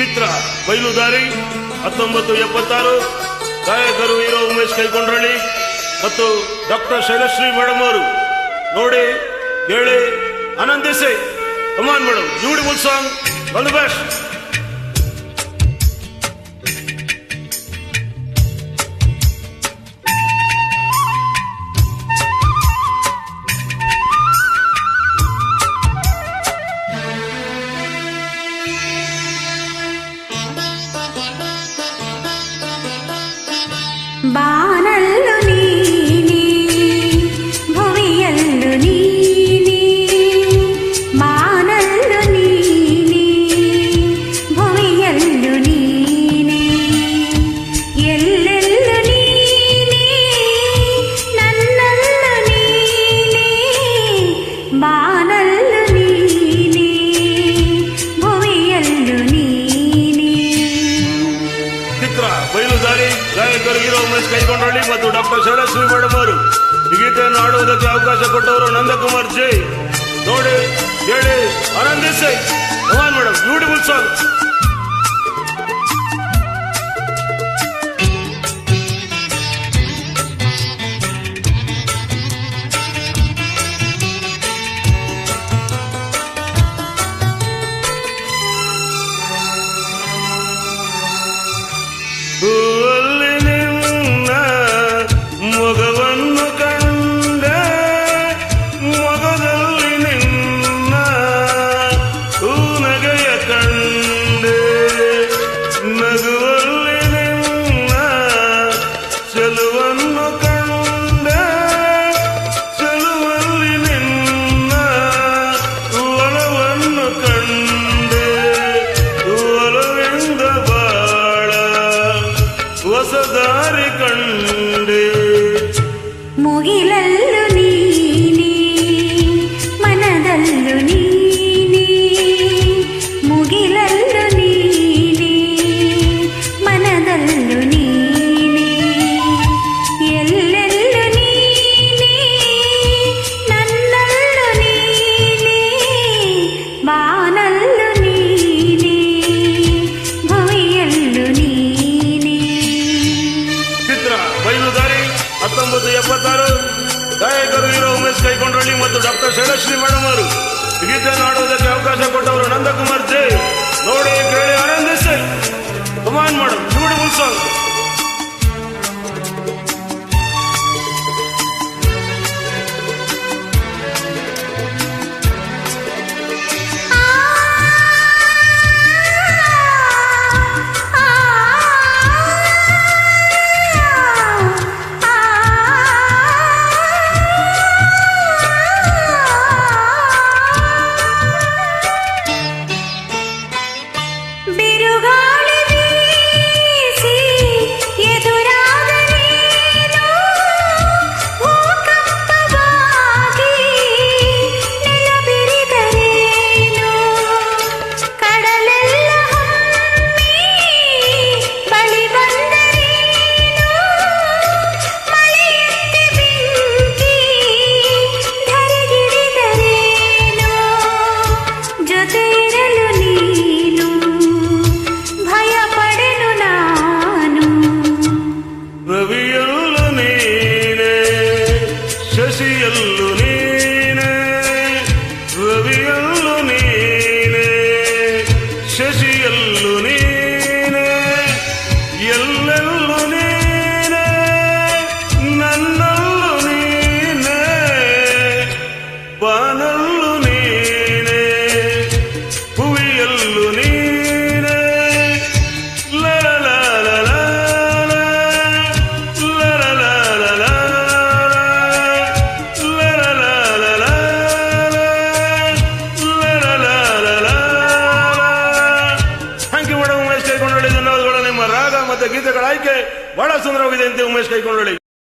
ಚಿತ್ರ ಬಯಲುದಾರಿ ಹತ್ತೊಂಬತ್ತು ಎಪ್ಪತ್ತಾರು. ಗಾಯಕರು ಹೀರೋ ಉಮೇಶ್ ಕೈಕೊಂಡ್ರಳ್ಳಿ ಮತ್ತು ಡಾಕ್ಟರ್ ಶೈಲಶ್ರೀ ಮೇಡಮ್ ಅವರು. ನೋಡಿ ಹೇಳಿ ಆನಂದಿಸಿ. Come on madam beautiful song all best ಗಾಯಕರು ಹೀರೋ ಉಮೇಶ್ ಕೈಕೊಂಡ್ರಳ್ಳಿ ಮತ್ತು ಡಾಕ್ಟರ್ ಶರಶ್ರೀ ಮೇಡಮ್ ಅವರು. ಗೀತೆಯನ್ನು ಆಡುವುದಕ್ಕೆ ಅವಕಾಶ ಕೊಟ್ಟವರು ನಂದಕುಮಾರ್ ಜೈ. ನೋಡಿ, ಹೇಳಿ ಆನಂದಿಸಿ ಭಗವಾನ್ ಮೇಡಮ್ ಬ್ಯೂಟಿಫುಲ್ ಸಾಂಗ್. ಹತ್ತೊಂಬತ್ತು ಎಪ್ಪತ್ತಾರು. ಗಾಯಕರು, ಹೀರೋ ಉಮೇಶ್ ಕೈಕೊಂಡ್ರಳ್ಳಿ ಮತ್ತು ಡಾಕ್ಟರ್ ಶೈಲಶ್ರೀ ಮೇಡಮ್ ಅವರು. ಗೀತೆ ಆಡುವುದಕ್ಕೆ ಅವಕಾಶ ಕೊಟ್ಟವರು ನಂದಕುಮಾರ್. ಶಶಿಯಲ್ಲು ನೀನೆ ರವಿಯಲ್ಲೂ ನೀನೆ ಶಶಿಯಲ್ಲೂ ನೀನೆ ಎಲ್ಲೆಲ್ಲೂ ನೀನೆ ನನ್ನಲ್ಲೂ ನೀನೆ ಬಾನಲ್ಲೂ ನೀನೆ. ಗೀತೆಗಳ ಆಯ್ಕೆ ಬಹಳ ಸುಂದರವಾಗಿದೆ ಅಂತ ಉಮೇಶ್ ಕೈಕೊಂಡಳ್ಳಿ